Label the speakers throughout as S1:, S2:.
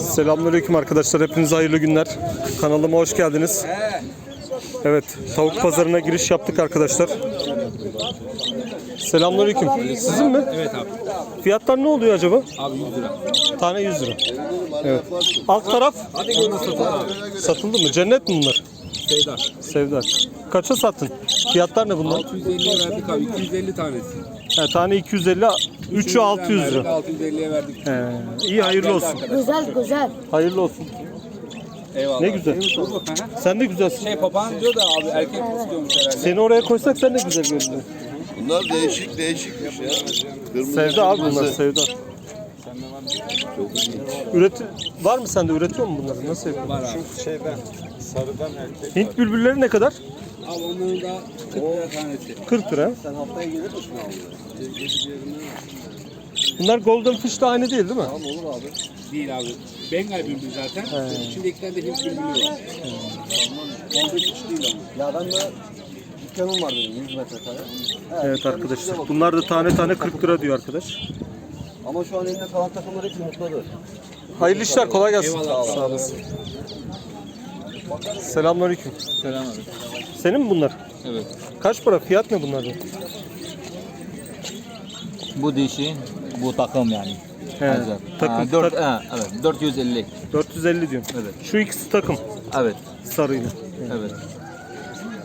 S1: Selamünaleyküm arkadaşlar. Hepinize hayırlı günler. Kanalıma hoş geldiniz. Evet, tavuk pazarına giriş yaptık arkadaşlar. Selamünaleyküm. Sizin mi?
S2: Evet abi.
S1: Fiyatlar ne oluyor acaba?
S2: Abi 100 lira.
S1: Tane 100 lira. Evet. Alt taraf
S2: Hadi gönül satın abi.
S1: satıldı mı? Cennet mi bunlar?
S2: Seyda.
S1: Sevda. Kaça sattın? Fiyatlar ne bunlar?
S2: 650'ye verdik abi. 250 tanesi.
S1: He, tane 250, 3'ü 600 lira.
S2: 650'ye verdik.
S1: He, iyi hayırlı olsun.
S3: Güzel güzel.
S1: Hayırlı olsun.
S2: Eyvallah.
S1: Ne güzel. Sen de güzelsin.
S2: Şey papağan diyor da abi erkek istiyormuş herhalde.
S1: Seni oraya koysak sen de güzel görünüyorsun.
S4: Bunlar değişik değişikmiş ya. Kırmızı,
S1: Sevda abi bunlar
S4: kırmızı.
S1: sevda. Üret var mı sende üretiyor mu bunları? Nasıl yapıyorsun?
S2: Var abi.
S1: Hint bülbülleri ne kadar?
S2: Abi onların da 40 lira tanesi.
S1: 40 lira. Bunlar golden fish de aynı değil değil mi?
S2: Değil abi. Bengal bülbül zaten. Şimdi iki tane de Hint bülbülü var.
S5: Ya ben de dükkanım var benim 100 metrekare.
S1: Evet arkadaşlar. Bunlar da tane tane 40 lira diyor arkadaş.
S5: Ama şu an elinde kalan takımlar hepsi mutludur.
S1: Hayırlı işler kolay gelsin.
S2: Eyvallah.
S1: Sağ olasın. Selamünaleyküm.
S2: Selam abi.
S1: Senin mi bunlar?
S2: Evet.
S1: Kaç para? Fiyat ne bunlarda?
S6: Bu dişi, bu takım yani.
S1: He,
S6: Hazır.
S1: takım.
S6: Ha, dört,
S1: tak-
S6: ha, evet, 450.
S1: 450 diyorum.
S6: Evet.
S1: Şu ikisi takım
S6: Evet,
S1: sarıyla.
S6: evet.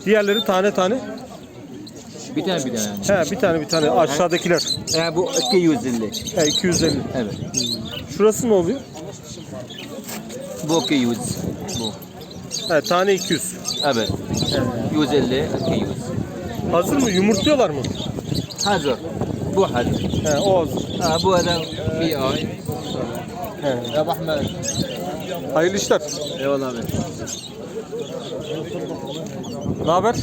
S1: Diğerleri tane tane.
S6: Bir tane bir tane yani.
S1: He bir tane bir tane aşağıdakiler.
S6: Ha, bu 250.
S1: He 250.
S6: Evet.
S1: Şurası ne oluyor?
S6: Bu 200. Bu.
S1: He tane 200.
S6: Evet. 150, 200.
S1: Hazır mı? Yumurtluyorlar mı?
S6: Hazır. Bu hazır.
S1: He o hazır.
S6: Ha, bu adam bir ay.
S1: He.
S6: Ya Ahmet.
S1: Hayırlı işler.
S6: Eyvallah abi.
S1: Ne haber?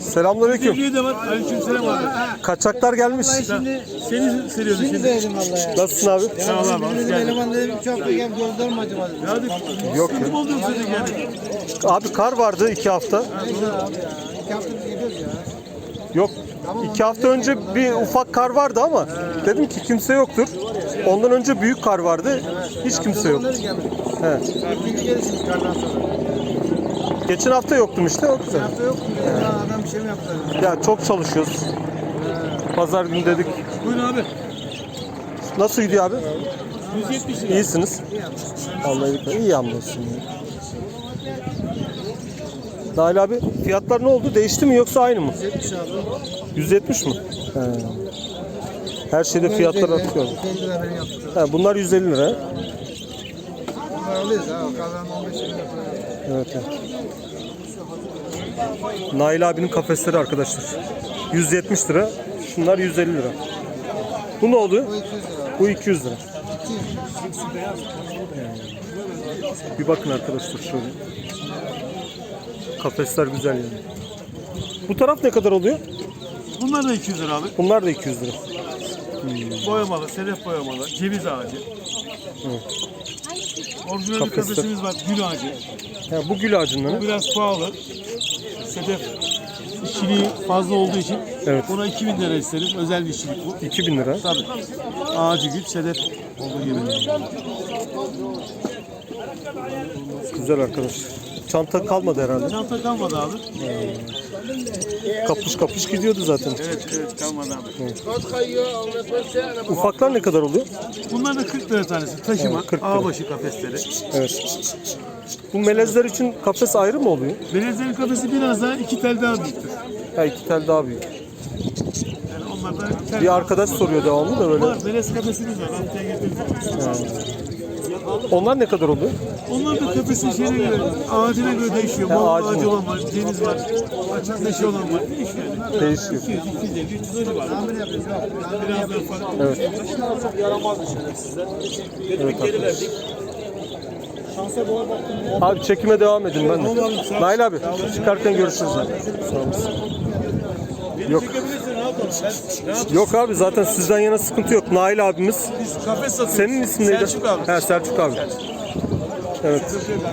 S1: Selamünaleyküm.
S7: Bir de var. Aleykümselam abi.
S1: Kaçaklar gelmiş.
S7: Şimdi seni seviyorum şimdi.
S8: dedim valla ya.
S1: Nasılsın abi?
S7: Sağ ol abi. Hoş
S8: Benim
S7: geldin.
S8: eleman dedim çok da gel gözler mi acaba dedim.
S7: Hadi.
S1: Yok ya.
S7: Kim olduğunu söyle geldik.
S1: Abi kar vardı iki hafta.
S8: İki haftadır gidiyoruz ya.
S1: Yok. iki hafta önce bir ufak kar vardı ama dedim ki kimse yoktur. Ondan önce büyük kar vardı. Hiç kimse yok.
S8: Onları.
S1: He.
S8: İkinci gelişimiz kardan sonra.
S1: Geçen hafta yoktum işte o güzel.
S8: Hafta yok mu? Ya adam bir şey mi yaptı?
S1: Ya çok çalışıyoruz. Pazar günü dedik.
S7: Buyurun abi.
S1: Nasıl gidiyor abi?
S7: 170 lira.
S1: İyisiniz. Vallahi iyi, iyi hamdolsun. Dahil abi fiyatlar ne oldu? Değişti mi yoksa aynı mı?
S8: 70 abi.
S1: 170 mi? He. Her şeyde fiyatlar artıyor.
S8: 150 lira benim yaptım.
S1: He, bunlar 150 lira.
S8: Bunlar alıyoruz ha. Kalan 15 lira.
S1: Evet, evet. Nail abinin kafesleri arkadaşlar. 170 lira. Şunlar 150 lira. Bu ne oluyor?
S8: Bu 200 lira.
S1: Bu 200 lira. Bir bakın arkadaşlar şöyle. Kafesler güzel yani. Bu taraf ne kadar oluyor?
S7: Bunlar da 200 lira abi.
S1: Bunlar da 200 lira.
S7: Boyamalı, sedef boyamalı, ceviz ağacı. Orijinal bir
S1: Kafesler.
S7: kafesimiz var, gül ağacı.
S1: Ha, bu gül ağacından.
S7: Bu biraz pahalı. Sedef işçiliği fazla olduğu için
S1: Evet.
S7: buna 2000 lira isteriz. Özel bir işçilik bu.
S1: 2000 lira.
S7: Tabii. Ağacı gül, sedef olduğu gibi.
S1: Güzel arkadaşlar. Çanta kalmadı herhalde.
S7: Çanta kalmadı abi.
S1: Kapış kapış gidiyordu zaten.
S7: Evet, evet kalmadı abi.
S1: Ufaklar ne kadar oluyor?
S7: Bunlar da 40 lira tanesi. Taşıma,
S1: Evet, 40 lira.
S7: ağbaşı kafesleri.
S1: Evet. Bu melezler için kafes ayrı mı oluyor?
S7: Melezlerin kafesi biraz daha iki tel daha büyüktür.
S1: Ha iki tel daha büyük.
S7: Yani onlar da tel
S1: Bir arkadaş soruyor devamlı da böyle.
S7: var. Melez kafesimiz var. Haftaya getiririz.
S1: Onlar ne kadar oluyor?
S7: Onlar da kafesin şeyine göre, ağacına göre değişiyor.
S1: Ha,
S7: Bol
S1: ağacı
S7: ağacı
S1: mı?
S7: olan var, ceviz var, açık neşe olan var. Değişiyor. yani.
S1: Değişiyor.
S7: 200, 250, 300 öyle var. Biraz daha farklı.
S1: Evet. Evet arkadaşlar. Abi çekime devam edin ben de. Nail abi çıkarken görüşürüz. Sağ olasın. Yok. Yok abi zaten sizden yana sıkıntı yok. Nail abimiz.
S7: Biz kafes satıyoruz.
S1: Senin ismin neydi?
S7: Selçuk abi.
S1: He Selçuk abi. Evet.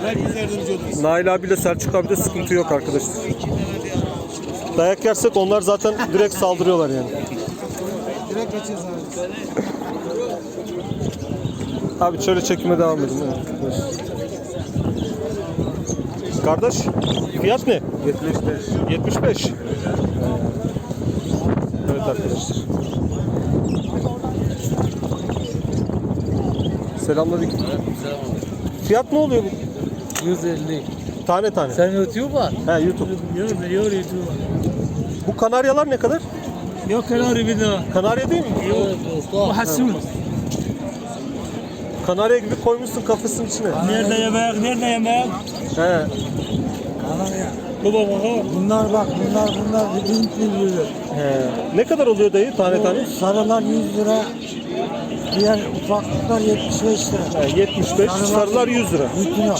S9: Herkes yardımcı olur.
S1: Nail abiyle Selçuk abi de sıkıntı yok arkadaşlar. Dayak yersek onlar zaten direkt saldırıyorlar yani.
S10: Direkt geçeceğiz abi.
S1: Abi şöyle çekime devam edin. Evet. Kardeş fiyat ne? 75. 75. Evet arkadaşlar. Selamünaleyküm. Fiyat ne oluyor bu?
S2: 150.
S1: Tane tane.
S2: Sen YouTube var.
S1: He YouTube.
S9: Yok biliyor YouTube.
S1: Bu kanaryalar ne kadar?
S9: Yok kenarı bir daha.
S1: Kanarya değil mi?
S9: Bu hasun.
S1: Kanarya gibi koymuşsun kafesin içine.
S9: Nerede yemek? Nerede yemek?
S1: He.
S9: Baba baba.
S10: Bunlar bak bunlar bunlar Hint birbirleri.
S1: He. Ne kadar oluyor dayı tane tane?
S10: Sarılar 100 lira. Diğer ufaklıklar 75 lira.
S1: He, 75. Sarılar 100 lira.
S10: Bütün o.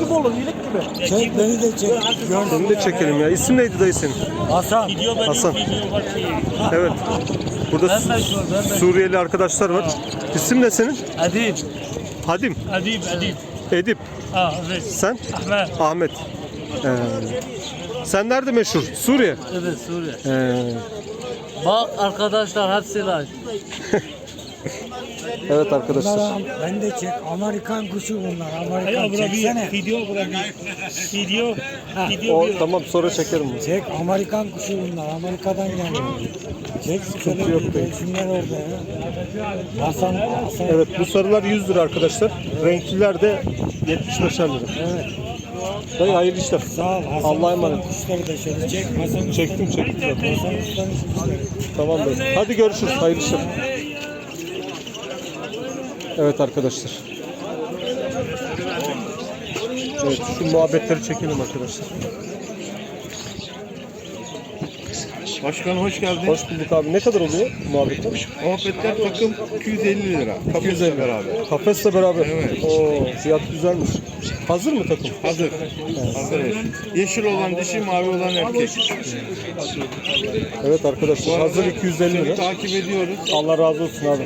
S1: Gibi olur iyilik gibi.
S10: Çek beni de çek. Gör.
S1: Seni de çekelim ya. İsim neydi dayı senin?
S10: Hasan.
S1: Hasan.
S9: video var ki.
S1: Evet. Burada Suriyeli arkadaşlar var. İsim ne senin?
S9: Adib.
S1: Hadim.
S9: Adib Adib.
S1: Edip.
S9: Ah evet.
S1: Sen?
S9: Ahmet.
S1: Ahmet. Ee, sen nerede meşhur? Suriye.
S2: Evet Suriye.
S1: Ee,
S2: Bak arkadaşlar hepsi like.
S1: evet arkadaşlar.
S10: Ben de çek. Amerikan kuşu bunlar.
S9: Hayır
S10: Amerikan
S9: bura
S10: çeksene.
S9: bir video bura bir. Video. Video
S1: O
S9: bir.
S1: tamam sonra çekerim bunu.
S10: Çek Amerikan kuşu bunlar. Amerika'dan geliyor. Çek şöyle
S1: yok
S10: bir
S1: dayı.
S10: resimler orada ya. Hasan, Hasan.
S1: Evet bu sarılar 100 lira arkadaşlar. Renkliler de 75 lira.
S10: Evet.
S1: Dayı hayırlı işler.
S10: Sağ ol. Hasan
S1: Allah'a emanet.
S10: Kuşları da şöyle çek. Hasan
S1: Çektim çektim zaten.
S10: Hasan Usta'nın kuşları.
S1: Tamam dayı. Hadi görüşürüz. Hayırlı işler. Evet arkadaşlar. Evet şu muhabbetleri çekelim arkadaşlar.
S7: Başkan hoş geldin.
S1: Hoş bulduk abi. Ne kadar oluyor muhabbetler?
S7: Muhabbetler takım 250 lira. Kafesle beraber.
S1: Kafesle beraber.
S7: Evet.
S1: Oo, fiyat güzelmiş. Hazır mı takım?
S7: Hazır. Hazır eş. Yeşil olan dişi, mavi olan erkek.
S1: Evet arkadaşlar hazır 250
S7: Seni
S1: lira.
S7: takip ediyoruz.
S1: Allah razı olsun abi.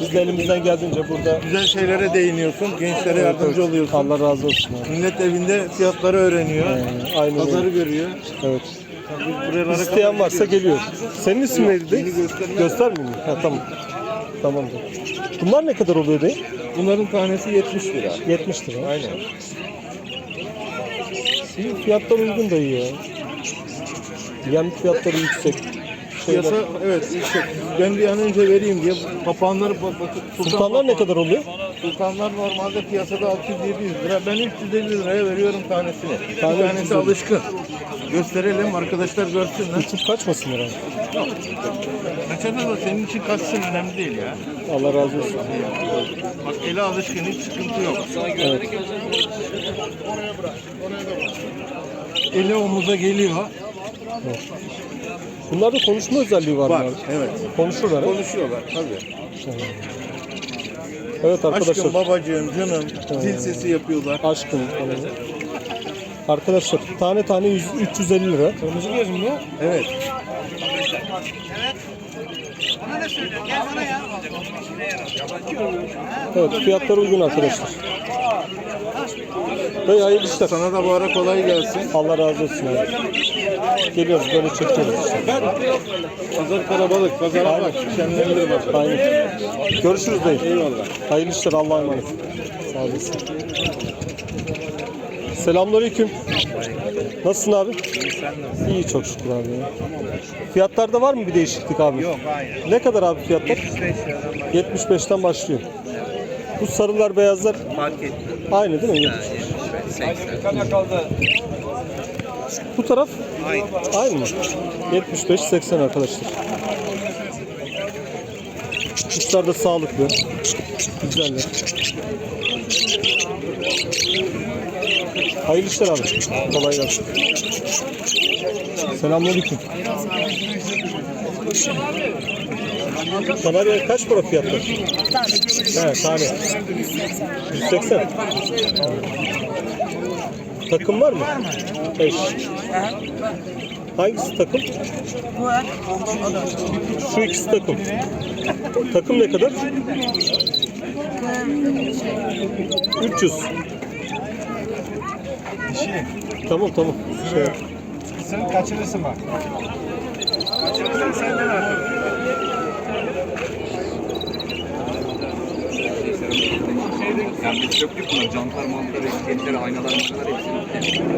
S1: Biz de elimizden geldiğince burada
S7: Güzel şeylere değiniyorsun. Gençlere yardımcı oluyorsun.
S1: Allah razı olsun abi.
S7: Millet evinde fiyatları öğreniyor.
S1: Ee, aynen
S7: Pazarı
S1: öyle.
S7: görüyor.
S1: Evet.
S7: Buralara
S1: İsteyen
S7: kadar
S1: varsa geliyor. Senin ismin neydi? Göstermeyeyim mi? Ha tamam. Tamamdır. Bunlar ne kadar oluyor dayı?
S7: Bunların tanesi 70 lira.
S1: 70 lira.
S7: Aynen.
S1: İyi fiyatlar uygun dayı ya. Yem fiyatları yüksek.
S7: Piyasa evet yüksek. Ben bir an önce vereyim diye papağanları bak bakın.
S1: Sultanlar ne kadar oluyor?
S7: Sultanlar normalde piyasada 600-700 lira. Ben 350 liraya veriyorum tanesini.
S1: Tane
S7: tanesi
S1: 350.
S7: alışkın. Gösterelim arkadaşlar görsünler.
S1: Uçup kaçmasınlar abi.
S7: Kaçarlar da senin için kaçsın önemli değil ya.
S1: Allah razı olsun.
S7: Bak ele alışkın hiç sıkıntı yok.
S1: Evet.
S7: Eli omuza geliyor.
S1: Bunlarda konuşma özelliği var,
S7: Var
S1: mı
S7: evet.
S1: Konuşurlar ha?
S7: Konuşuyorlar tabii.
S1: Evet arkadaşlar.
S7: Aşkım babacığım canım zil sesi yapıyorlar.
S1: Aşkım. falan. Arkadaşlar tane tane 100, 350 lira.
S9: Kırmızı göz mü bu?
S7: Evet.
S1: Evet fiyatlar uygun arkadaşlar. Dayı hayırlı işler.
S7: Sana da bu ara kolay gelsin.
S1: Allah razı olsun abi. Geliyoruz böyle çekiyoruz işte.
S7: Pazar kalabalık. Pazara bak. Şenlendir bak.
S1: Aynen. Görüşürüz dayı. Eyvallah. Hayırlı işler Allah'a emanet. Sağ olasın. Selamünaleyküm. Nasılsın abi? İyi çok şükür abi. ya. Fiyatlarda var mı bir değişiklik abi? Yok hayır. Ne kadar abi fiyatlar? 75 75'ten başlıyor. Bu sarılar beyazlar
S2: Fark etmiyor.
S1: aynı değil mi? 75.
S2: 80.
S1: Bu taraf aynı mı? 75 80 arkadaşlar. Kuşlar da sağlıklı. Güzeller. Hayırlı işler abi. Kolay gelsin. Selamünaleyküm. Kanarya kaç para fiyatlar? Tane. He, tane. 180. Takım var mı? Eş. Hangisi takım? Şu ikisi takım. Takım ne kadar? 300. Tamam tamam. Şey.
S7: Sen kaçırırsın bak.
S11: Yani mantlar, etiketleri, aynalar.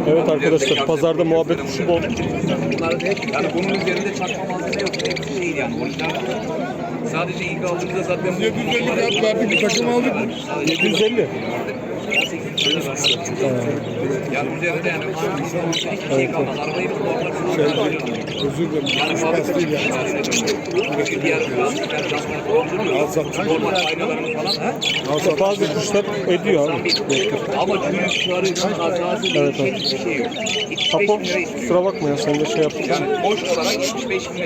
S1: Evet arkadaşlar pazarda muhabbet kuşu bol.
S11: Bunlar da hep, yani bunun üzerinde çakma malzeme yok. Hepsi değil yani, orijinal. Sadece ilk aldığımızda zaten... 750
S3: fiyat bir takım aldık.
S1: 750.
S11: Yani
S1: bazı kuşlar ediyor.
S11: Ama çürükleri, kazası,
S1: Evet,
S11: evet, şey yok. 75
S1: Apo bakma ya sen de şey yaptın.
S11: Yani boş olarak 75 bin.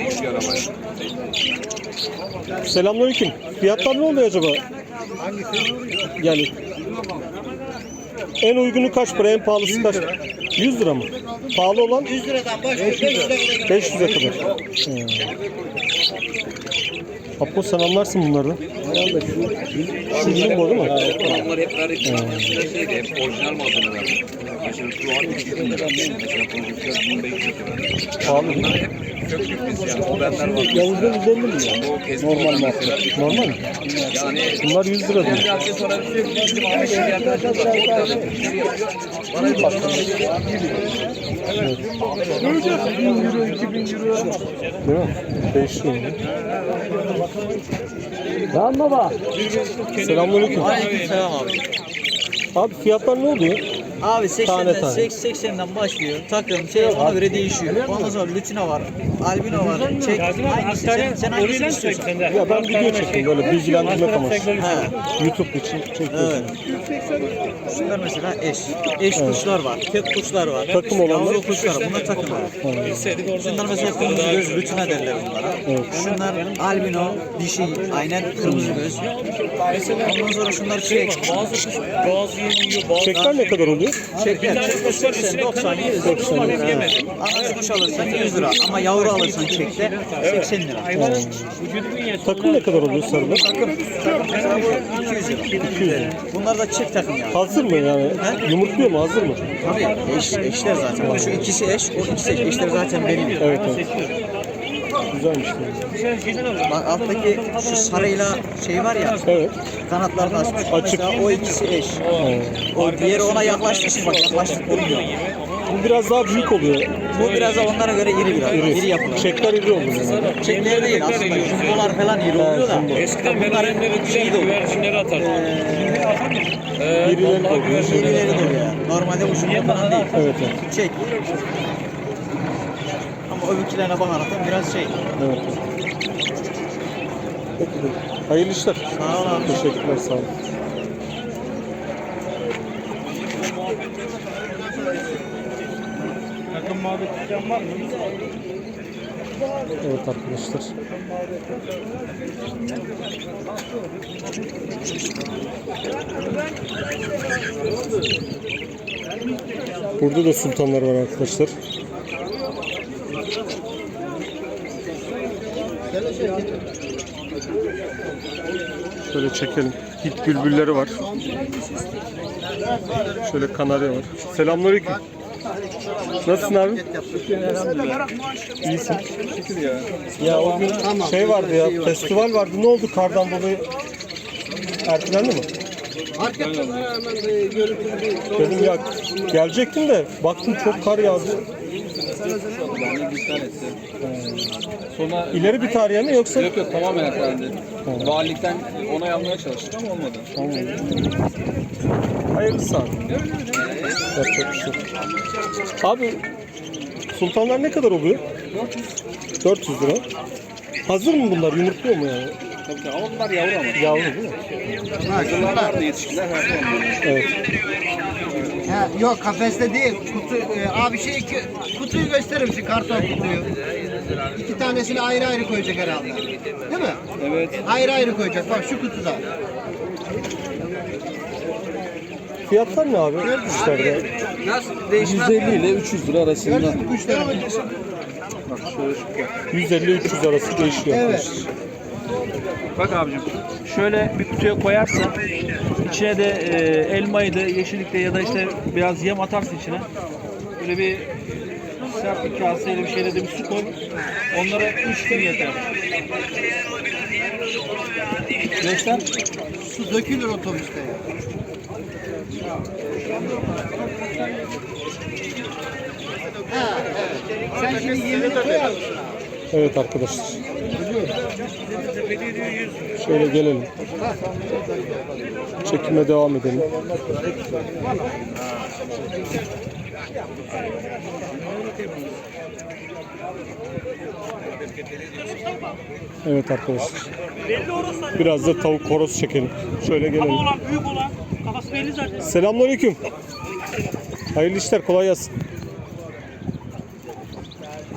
S1: Selamünaleyküm. Fiyatlar ne oluyor acaba? Yani en uygunu kaç para, en pahalısı kaç? 100 lira mı? Pahalı olan 100 liradan başlıyor 500'e kadar. Hmm. Apo sen anlarsın bunlardan. Şu bizim bu değil mi?
S11: Onlar hep. Şeydi, hep orijinal malzemeler. Mesela şu an 200 lira. Mesela konjüktör 1500 lira.
S1: Pahalı.
S11: Bunları hep söktük biz yani. O var.
S1: Yavuzda 150 mi ya?
S11: O keskin Normal mesela.
S1: Normal mi?
S11: Yani
S1: Bunlar 100 lira diyor.
S11: bir aksesuar bir bizim Ahmet Şehir arkadaşımız var. O da şey yapıyor. Bana bir bakın.
S1: Değil mi? Değişiyor.
S6: Tamam baba.
S1: Selamünaleyküm.
S6: Selam abi.
S1: Abi fiyatlar ne oluyor?
S6: Abi
S1: Tane
S6: 80'den
S1: tane.
S6: 80'den başlıyor. Takım şey ona göre değişiyor. Ondan sonra lütino var, albino var. Çek hangisi sen, sen hangisini istiyorsan.
S1: Ya ben video çektim böyle bilgilendirmek amaçlı.
S6: He.
S1: YouTube için çekiyorum.
S6: Evet. Şunlar mesela eş. Eş kuşlar var, tek kuşlar var.
S1: Takım olanlar-
S6: Yavru kuşlar var. Bunlar takım var. Şunlar mesela kırmızı göz, lütino derler bunlara. Şunlar albino, dişi, aynen kırmızı göz. Ondan sonra şunlar çek.
S1: Çekler ne kadar oluyor?
S6: Çekler. 80, 90, 100, 90 lira. Ana kuş alırsan 100 lira ama yavru alırsan çekte 80 lira.
S1: Takım ne kadar oluyor sarılar?
S6: Takım. Takım mesela bu 200 lira. 200 lira. Bunlar da çift takım yani.
S1: Hazır mı yani? Yumurtluyor mu? Hazır mı?
S6: Tabii eş, eşler zaten. Şu ikisi eş, o ikisi eş. Eşler zaten belli.
S1: Evet evet. Güzelmiş.
S6: Bak alttaki şu sarıyla şey var ya,
S1: Evet.
S6: kanatlarını açmış.
S1: Açık.
S6: Mesela o ikisi eş. O diğeri ona yaklaştığı için bak yaklaştık durmuyor.
S1: Bu biraz daha büyük oluyor.
S6: Bu biraz da onlara göre iri biraz. İri, iri yapılır.
S1: Çekler iri oluyor. Yani.
S6: Çekleri değil aslında. Jumbolar falan iri oluyor da.
S2: Eskiden
S6: Bunların şeyi de oluyor.
S2: güvercinleri atardı.
S1: İrileri de oluyor.
S6: İrileri de oluyor. Normalde bu jumbo falan değil.
S1: Evet evet.
S6: Çek. Ama öbürkilerine bakarak da biraz şey.
S1: evet. Peki. Hayırlı işler.
S6: Sağ ol abi.
S1: Teşekkürler sağ olun.
S7: Takım muhabbet isteyen var mı?
S1: Evet arkadaşlar. Burada da sultanlar var arkadaşlar. Şöyle çekelim. Hit bülbülleri var. Şöyle kanarya var. Selamünaleyküm. Nasılsın abi? İyisin. Ya o gün şey vardı ya, festival vardı. Ne oldu kardan dolayı? Ertelendi mi? Dedim ya gelecektim de baktım çok kar yağdı.
S5: Sonra
S1: İleri bir tarihe mi yoksa?
S5: yok yok tamamen ertelendi. Valilikten onay almaya çalıştık ama olmadı.
S1: Tamam. Hayırlısı abi. Yapacak bir şey yok. Abi sultanlar ne kadar oluyor? 400 lira. Hazır mı bunlar? Yumurtluyor mu yani?
S5: Tabii tabii ama bunlar yavru ama.
S1: Yavru değil mi?
S5: Hazırlar vardı yetişkinler her zaman böyle.
S1: Evet.
S8: Ha, yok kafeste değil. Kutu, e, abi şey iki, kutuyu gösterir misin karton kutuyu? İki tanesini ayrı ayrı koyacak herhalde. Değil mi?
S5: Evet.
S8: Ayrı ayrı koyacak. Bak şu kutuda.
S1: Fiyatlar ne abi? Kuşlarda.
S5: 150 ile 300 lira arasında.
S8: Kuşlar.
S1: 150-300 arası değişiyor
S8: Evet.
S12: Bak abicim şöyle bir kutuya koyarsan içine de e, elmaydı, yeşillikte ya da işte biraz yem atarsın içine. Böyle bir sert bir kaseyle bir şeyle de bir su koy. Onlara 3 gün yeter. Beşten
S9: Su dökülür otobüste ya. Ha, evet. Sen şimdi yemini koyar mısın?
S1: Evet arkadaşlar. Şöyle gelelim. Çekime devam edelim. Evet arkadaşlar. Biraz da tavuk horoz çekelim. Şöyle gelelim.
S8: büyük olan kafası belli zaten.
S1: Selamünaleyküm. Hayırlı işler, kolay gelsin.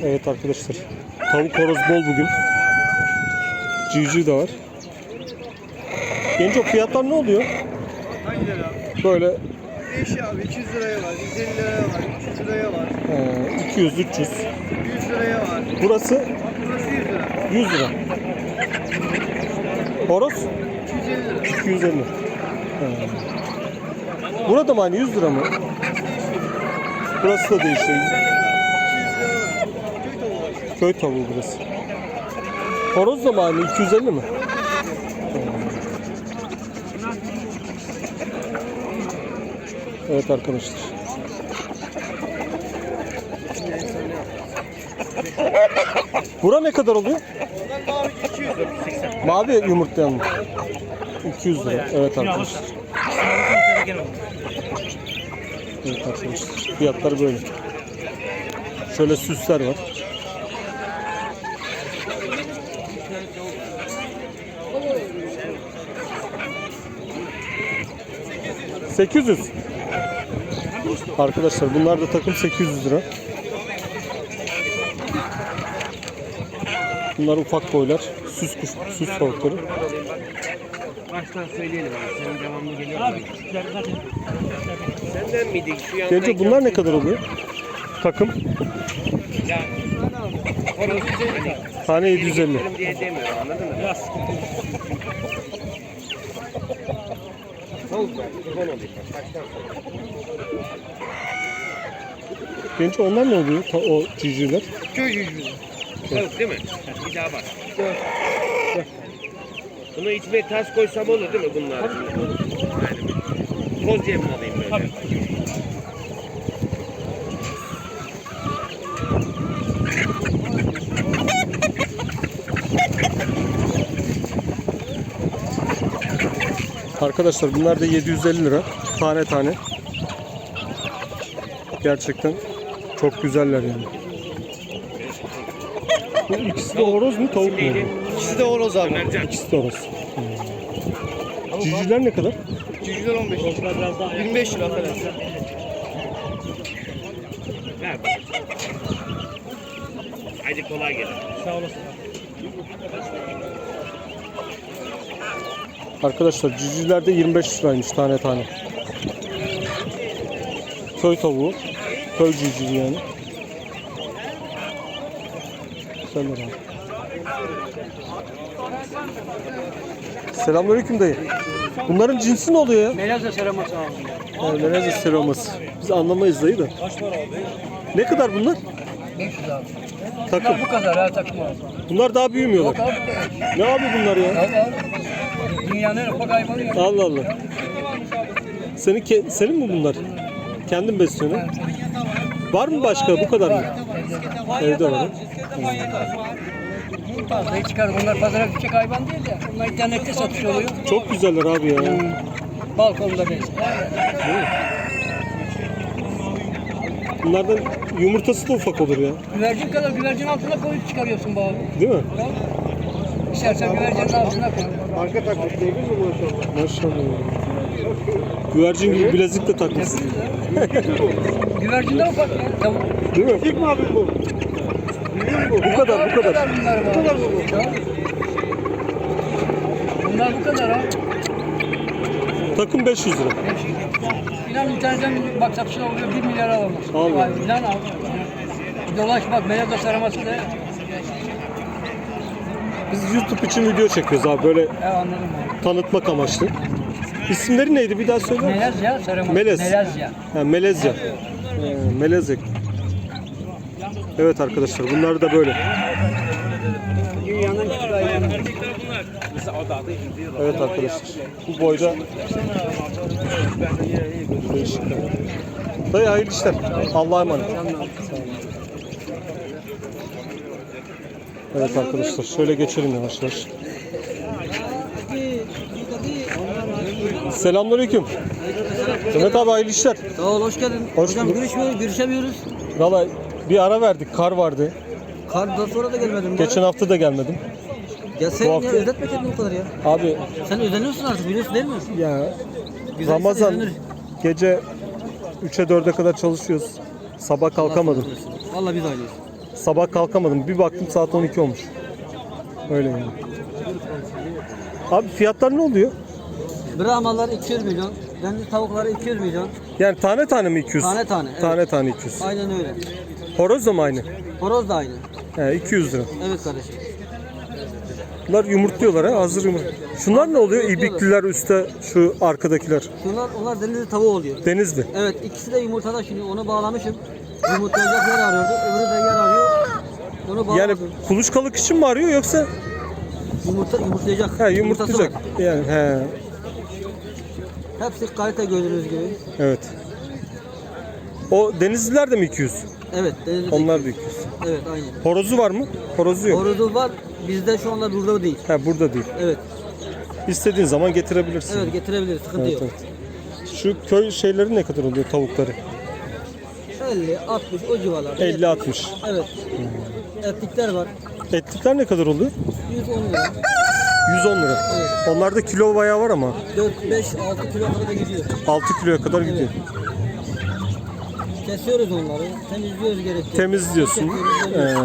S1: Evet arkadaşlar. Tavuk horoz bol bugün. Civciv de var. Genco fiyatlar ne oluyor? Böyle
S9: Değişiyor abi. 200 liraya var, 150 liraya var, 300 liraya var,
S1: e, 200 300.
S9: 100 liraya var.
S1: Burası
S9: Burası 100 lira.
S1: 100 lira. Horoz
S9: 250 lira.
S1: 250. He. Burada mı aynı 100 lira mı? Burası da değişiyor. Köy tavuğu burası. Horoz da mı aynı 250 mi? Evet arkadaşlar. Bura ne kadar oluyor? Mavi yumurtlayan mı? 200 lira. Evet arkadaşlar. Evet arkadaşlar. Fiyatları böyle. Şöyle süsler var. ...800. Arkadaşlar bunlar da takım 800 lira. Bunlar ufak boylar. Süs kuş, süs tavukları.
S8: Abi küçükler zaten.
S1: Gence bunlar ne kadar oluyor? Takım. Tane 750. Genç onlar ne oluyor? Ta- o civcivler.
S9: Köy cücüğü.
S13: Tavuk değil mi? Bir daha bak. Bunu içmeye tas koysam olur değil mi bunlar? Yani toz yem mi alayım böyle?
S1: Arkadaşlar bunlar da 750 lira. Tane tane. Gerçekten çok güzeller yani. Bu ikisi de horoz mu tavuk mu?
S9: İkisi de horoz abi.
S1: İkisi de horoz. Hmm. Ne kadar?
S9: Cücüğler 15 lira. 25 lira falan.
S13: Hadi kolay gelsin.
S1: Arkadaşlar de 25 liraymış tane tane. Köy tavuğu. Köy civcivi yani. Güzeller abi. Selamünaleyküm dayı. Bunların cinsi ne oluyor ya?
S8: Melazya seraması abi.
S1: Yani Melezya seroması. Biz anlamayız dayı da. Ne kadar bunlar?
S9: 500 abi.
S1: Takım.
S9: Bu kadar her takım var.
S1: Bunlar daha büyümüyorlar.
S9: Abi
S1: Ne abi bunlar ya?
S9: abi. Dünyanın ufak hayvanı ya.
S1: Allah Allah. Senin ke- senin mi bunlar? Kendin besliyorsun ha? Var mı başka? Bu kadar mı? Evde var. ha?
S9: Fazla çıkar. Bunlar pazara küçük hayvan değil de. Bunlar internette satış oluyor.
S1: Çok güzeller abi ya.
S9: Balkonda besliyor.
S1: Bunlardan yumurtası da ufak olur ya.
S9: Güvercin kadar güvercin altına koyup çıkarıyorsun bağı.
S1: Değil mi?
S9: İstersen güvercinin altına koy.
S1: Maşallah. ya. Güvercin gibi bilezik de takmışsın.
S9: Güvercin de ufak ya. Tavuk.
S1: Değil mi? Kim abi bu? Bu kadar, bu kadar.
S9: bunlar bu. kadar bu. Bunlar bu kadar ha.
S1: Takım 500 lira.
S9: İnan internetten bak satışlar oluyor 1 milyar alamaz.
S1: Allah.
S9: Vay, İnan abi. Dolaş bak Melada saraması da
S1: Biz YouTube için video çekiyoruz abi böyle tanıtmak amaçlı. İsimleri neydi bir daha söyle.
S14: Melezya, Sarıma.
S1: Melez.
S14: Melezya.
S1: Ha, Melezya. Ee, Melezya. Evet arkadaşlar bunlar da böyle. Evet arkadaşlar bu boyda değişikler. Dayı hayırlı işler. Allah'a emanet. Sağ olun. Evet arkadaşlar şöyle geçelim yavaş yavaş. Selamünaleyküm. Mehmet abi hayırlı işler.
S14: Sağ ol, hoş geldin.
S1: Hoş
S14: Hocam
S1: bulduk.
S14: görüşmüyoruz, görüşemiyoruz.
S1: Valla bir ara verdik kar vardı.
S14: Kardan sonra da gelmedin.
S1: Geçen hafta da gelmedim.
S14: Ya sen
S1: bu
S14: ya
S1: hafta-
S14: özetme kendini bu kadar ya.
S1: Abi
S14: Sen özeniyorsun artık biliyorsun değil mi?
S1: ya
S14: Güzel
S1: Ramazan
S14: özenir.
S1: gece 3'e 4'e kadar çalışıyoruz. Sabah kalkamadım.
S14: Vallahi biz aileyiz.
S1: Sabah kalkamadım. Bir baktım saat 12 olmuş. Öyle yani. Abi fiyatlar ne oluyor?
S14: Brahmalar 200 milyon. Deniz tavukları 200 milyon.
S1: Yani tane tane mi 200?
S14: Tane tane, evet.
S1: Tane tane 200.
S14: Aynen öyle.
S1: Horoz da mı aynı?
S14: Horoz da aynı.
S1: He, 200 lira.
S14: Evet kardeşim.
S1: Bunlar yumurtluyorlar ha hazır yumurt. Şunlar ne oluyor? İbikliler üstte şu arkadakiler.
S14: Şunlar onlar denizli tavuğu oluyor.
S1: Denizli.
S14: Evet ikisi de yumurtada şimdi onu bağlamışım. Yumurtlayacak yer arıyordu. Öbürü de yer arıyor. Onu.
S1: Yani kuluçkalık için mi arıyor yoksa
S14: Yumurta, yumurtlayacak.
S1: ha
S14: Yumurtası
S1: yumurtlayacak?
S14: var.
S1: Yani he
S14: Hepsi kalite gördüğünüz gibi.
S1: evet. O denizliler de mi 200?
S14: Evet denizli.
S1: Onlar da 200.
S14: Evet aynen.
S1: Horozu var mı? Horozu yok.
S14: Horozu var. Bizde şu anda burada değil.
S1: Ha burada değil.
S14: Evet.
S1: İstediğin zaman getirebilirsin.
S14: Evet getirebiliriz. Sıkıntı
S1: Evet,
S14: yok.
S1: evet. Şu köy şeyleri ne kadar oluyor tavukları?
S14: 50, 60 o civarlarda.
S1: 50 60.
S14: Evet. Etlikler var.
S1: Etlikler ne kadar oluyor?
S14: 110 lira.
S1: 110 lira. Onlarda kilo bayağı var ama
S14: 4, 5, 6 kilo kadar da gidiyor.
S1: 6 kiloya kadar gidiyor.
S14: Kesiyoruz onları. Temizliyoruz gerektiği.
S1: Temizliyorsun. Ee,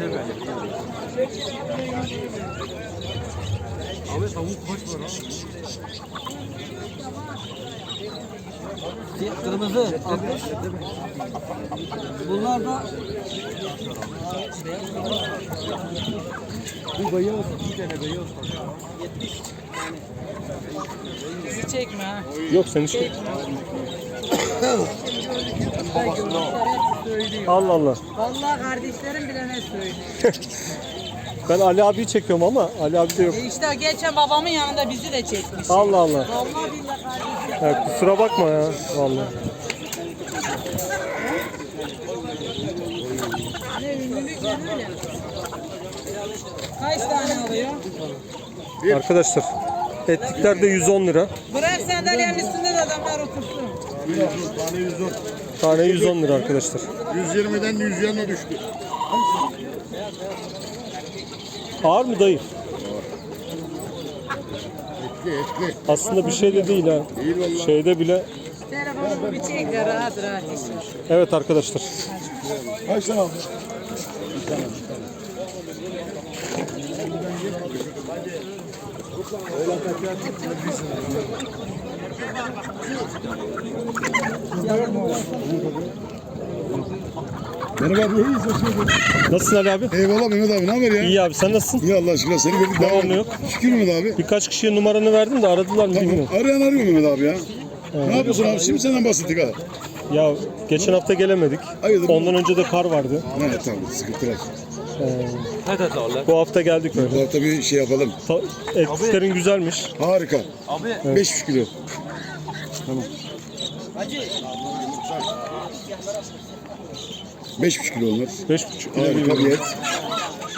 S14: veriyoruz. Kırmızı 60. Bunlar da
S15: Bizi çekme ha.
S1: yok sen işte. Allah Allah.
S15: Vallahi kardeşlerim bile ne söylüyor.
S1: Ben Ali abiyi çekiyorum ama Ali abi de yok.
S15: E işte geçen babamın yanında bizi de çekmiş.
S1: Allah Allah.
S15: Vallahi billahi kardeşim.
S1: Ya kusura bakma ya vallahi.
S15: Kaç tane alıyor?
S1: Arkadaşlar etlikler de 110 lira.
S15: Bırak sandalyenin üstünde de adamlar otursun.
S3: Tane 110.
S1: Tane 110 lira arkadaşlar.
S3: 120'den 110'a düştü.
S1: Ağır mı dayı?
S3: Etli etli.
S1: Aslında bir şey de değil ha.
S3: Değil vallahi.
S1: Şeyde bile
S15: Telefonumu bir çek de rahat rahat işin.
S1: evet arkadaşlar.
S3: Kaç tane aldın? Merhaba Ruhi, hoş.
S1: Nasılsın Ali abi?
S3: Eyvallah Mehmet abi, ne haber ya?
S1: İyi abi, sen nasılsın?
S3: İyi Allah aşkına, seni gördük.
S1: Devamlı
S3: devam
S1: yok.
S3: Şükür Mehmet abi.
S1: Birkaç kişiye numaranı verdim de aradılar mı
S3: tamam.
S1: bilmiyorum.
S3: Arayan arıyor Mehmet abi ya. Ee, ne yapıyorsun abi? Şimdi senden bahsettik ha.
S1: Ya geçen hafta gelemedik.
S3: Hayırdır?
S1: Ondan önce de kar vardı.
S3: Evet tamam, sıkıntı yok.
S1: Ee, bu hafta geldik
S3: böyle.
S1: Bu
S3: hafta bir şey yapalım.
S1: Ta- etlerin güzelmiş.
S3: Harika. Abi. Evet. 5 kilo. Tamam. Hacı. 5,5 kilo onlar.
S1: 5,5 kilo
S3: Ağır
S1: gibi.
S3: kabı et.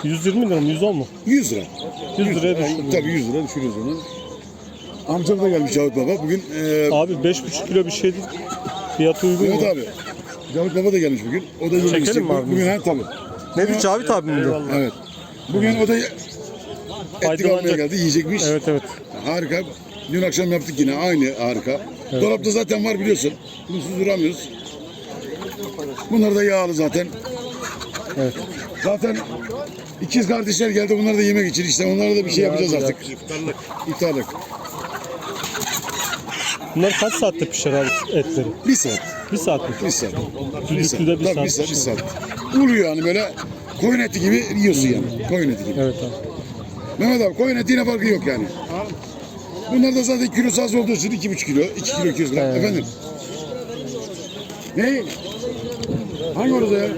S1: 120 lira mı? 110 mu?
S3: 100 lira.
S1: 100 liraya düşürdüm.
S3: Tabii 100 lira düşürüyoruz onu. Amcam da gelmiş Cavit Baba. Bugün e,
S1: Abi 5,5 kilo bir şeydi. Fiyatı uygun mu?
S3: Mehmet abi. Cavit Baba da gelmiş bugün. O da yemek
S1: Çekelim
S3: istiyor.
S1: mi abi?
S3: Bugün ha tabii.
S1: Ne bir Cavit abi miydi?
S3: Evet. Bugün o da etli
S1: Faydalanacak.
S3: almaya geldi. Yiyecekmiş.
S1: Evet evet.
S3: Harika. Dün akşam yaptık yine aynı harika. Dolapta zaten var biliyorsun. Bunu duramıyoruz. Bunlar da yağlı zaten.
S1: Evet.
S3: Zaten ikiz kardeşler geldi. Bunlar da yemek için. işte onlara da bir şey yapacağız artık. İftarlık. İftarlık.
S1: Bunlar kaç saatte pişer abi etleri?
S3: Bir saat.
S1: Bir saat mi?
S3: Bir saat. Bir saat.
S1: Düdüklüde bir
S3: Tabii
S1: saat
S3: bir saat. Bir saat. Uluyor yani böyle koyun eti gibi yiyorsun yani. Koyun eti gibi.
S1: Evet abi.
S3: Mehmet abi koyun etiyle farkı yok yani. Bunlar da zaten kilosu az olduğu için iki buçuk kilo, iki kilo 200 gram. Efendim? Ne? Hangi orada ya?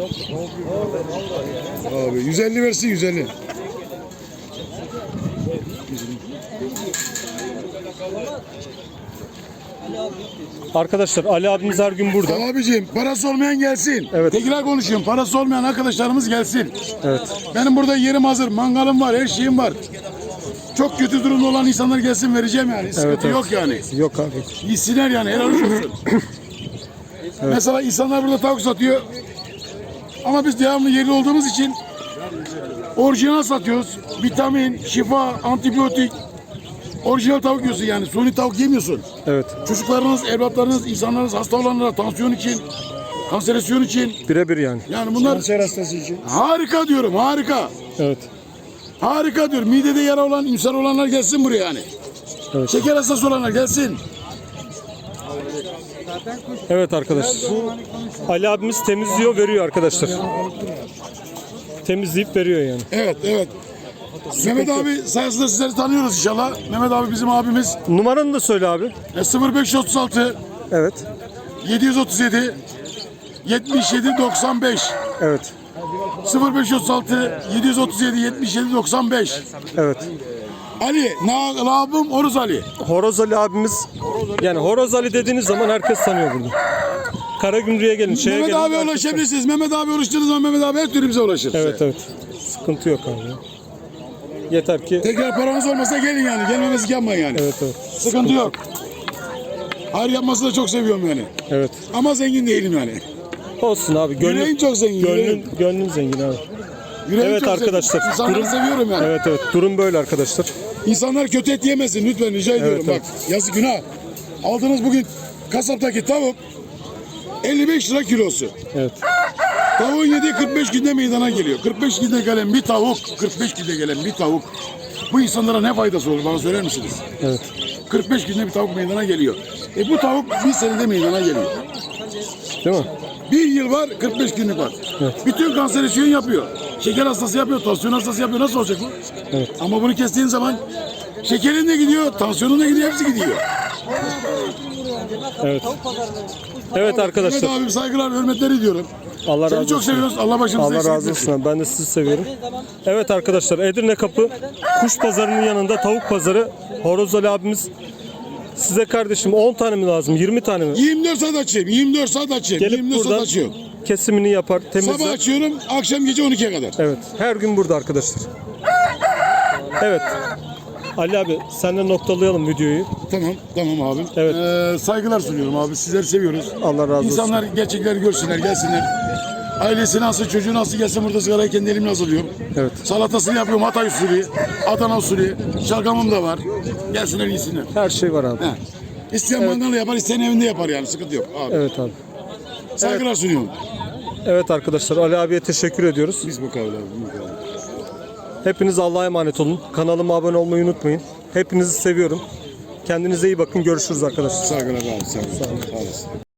S3: Abi 150 versin 150.
S1: Arkadaşlar Ali abimiz her gün burada.
S3: Abicim parası olmayan gelsin.
S1: Evet.
S3: Tekrar konuşuyorum. Parası olmayan arkadaşlarımız gelsin.
S1: Evet.
S3: Benim burada yerim hazır. Mangalım var. Her şeyim var. Çok kötü durumda olan insanlar gelsin vereceğim yani. Sıkıntı
S1: evet.
S3: yok yani.
S1: Yok abi.
S3: Gitsinler yani helal olsun. Mesela insanlar burada tavuk satıyor. Ama biz devamlı yerli olduğumuz için orijinal satıyoruz. Vitamin, şifa, antibiyotik. Orijinal tavuk yiyorsun yani. Suni tavuk yemiyorsun.
S1: Evet.
S3: Çocuklarınız, evlatlarınız, insanlarınız hasta olanlara tansiyon için, kanseresyon için.
S1: Birebir yani.
S3: Yani bunlar
S7: hastası için.
S3: harika diyorum harika.
S1: Evet.
S3: Harika diyorum. Midede yara olan, insan olanlar gelsin buraya yani.
S1: Evet.
S3: Şeker hastası olanlar gelsin.
S1: Evet arkadaşlar. Ali abimiz temizliyor, veriyor arkadaşlar. Temizleyip veriyor yani.
S3: Evet, evet. Mehmet abi sayesinde sizleri tanıyoruz inşallah. Mehmet abi bizim abimiz.
S1: Numaranı da söyle abi.
S3: E, 0536
S1: Evet.
S3: 737 77 95
S1: Evet.
S3: 0536 737 77 95
S1: Evet.
S3: Ali, na, labım Oruz Ali.
S1: Horoz Ali abimiz yani Horoz Ali dediğiniz zaman herkes tanıyor burada. Karagümrük'e gelin, şeye
S3: Mehmet
S1: gelin.
S3: abi ulaşabilirsiniz. Mehmet abi ulaştığınız zaman Mehmet abi her türlü bize ulaşır.
S1: Evet evet. Sıkıntı yok abi. Yeter ki
S3: Tekrar paranız olmasa gelin yani. Gelmemezlik yapmayın yani.
S1: evet evet.
S3: Sıkıntı yok. Hayır yapmasını da çok seviyorum yani.
S1: Evet.
S3: Ama zengin değilim yani.
S1: Olsun abi. Gönlün,
S3: Yüreğim çok zengin,
S1: Gönlün,
S3: yüreğim.
S1: gönlün zengin abi.
S3: Yüreğim
S1: Evet
S3: çok
S1: arkadaşlar.
S3: İnsanları
S1: durum-
S3: seviyorum yani.
S1: Evet evet. Durum böyle arkadaşlar.
S3: İnsanlar kötü et yemesin lütfen rica ediyorum.
S1: evet.
S3: Bak yazık günah. Aldığınız bugün kasaptaki tavuk 55 lira kilosu.
S1: Evet.
S3: Tavuğun yediği 45 günde meydana geliyor. 45 günde gelen bir tavuk, 45 günde gelen bir tavuk. Bu insanlara ne faydası olur bana söyler misiniz?
S1: Evet.
S3: 45 günde bir tavuk meydana geliyor. E bu tavuk bir senede meydana geliyor.
S1: Değil mi?
S3: Bir yıl var, 45 günlük var. Bütün kanseresyon yapıyor. Şeker hastası yapıyor, tansiyon hastası yapıyor. Nasıl olacak bu?
S1: Evet.
S3: Ama bunu kestiğin zaman şekerin de gidiyor, tansiyonun da gidiyor, hepsi gidiyor.
S1: Evet. Evet arkadaşlar.
S3: Mehmet abim saygılar, hürmetler ediyorum.
S1: Allah
S3: Seni
S1: razı
S3: çok
S1: olsun.
S3: seviyoruz. Allah başımıza
S1: Allah
S3: eksik
S1: razı
S3: etmesin.
S1: olsun. Ben de sizi seviyorum. Evet arkadaşlar Edirne Kapı kuş pazarının yanında tavuk pazarı. Horoz Ali abimiz size kardeşim 10 tane mi lazım? 20 tane mi?
S3: 24 saat açayım, 24 saat açayım,
S1: Gelip
S3: 24 saat açıyorum.
S1: kesimini yapar,
S3: Sabah
S1: temizler.
S3: açıyorum, akşam gece 12'ye kadar.
S1: Evet. Her gün burada arkadaşlar. Evet. Ali abi senle noktalayalım videoyu.
S3: Tamam, tamam abim.
S1: Evet.
S3: Ee, saygılar sunuyorum abi. Sizleri seviyoruz.
S1: Allah razı olsun.
S3: İnsanlar gerçekleri görsünler, gelsinler. Ailesi nasıl, çocuğu nasıl gelsin burada sigarayı kendi elimle hazırlıyorum.
S1: Evet.
S3: Salatasını yapıyorum Hatay usulü, Adana usulü, şalgamım da var. Gelsinler yesinler.
S1: Her şey var abi.
S3: He. İsteyen mangal yapar, isteyen evinde yapar yani sıkıntı yok abi.
S1: Evet abi.
S3: Saygılar sunuyorum.
S1: Evet arkadaşlar Ali abiye teşekkür ediyoruz.
S3: Biz bu kavga abi. bu kavga.
S1: Hepiniz Allah'a emanet olun. Kanalıma abone olmayı unutmayın. Hepinizi seviyorum. Kendinize iyi bakın. Görüşürüz arkadaşlar.
S3: Saygılar abi, saygılar. Sağ olasın.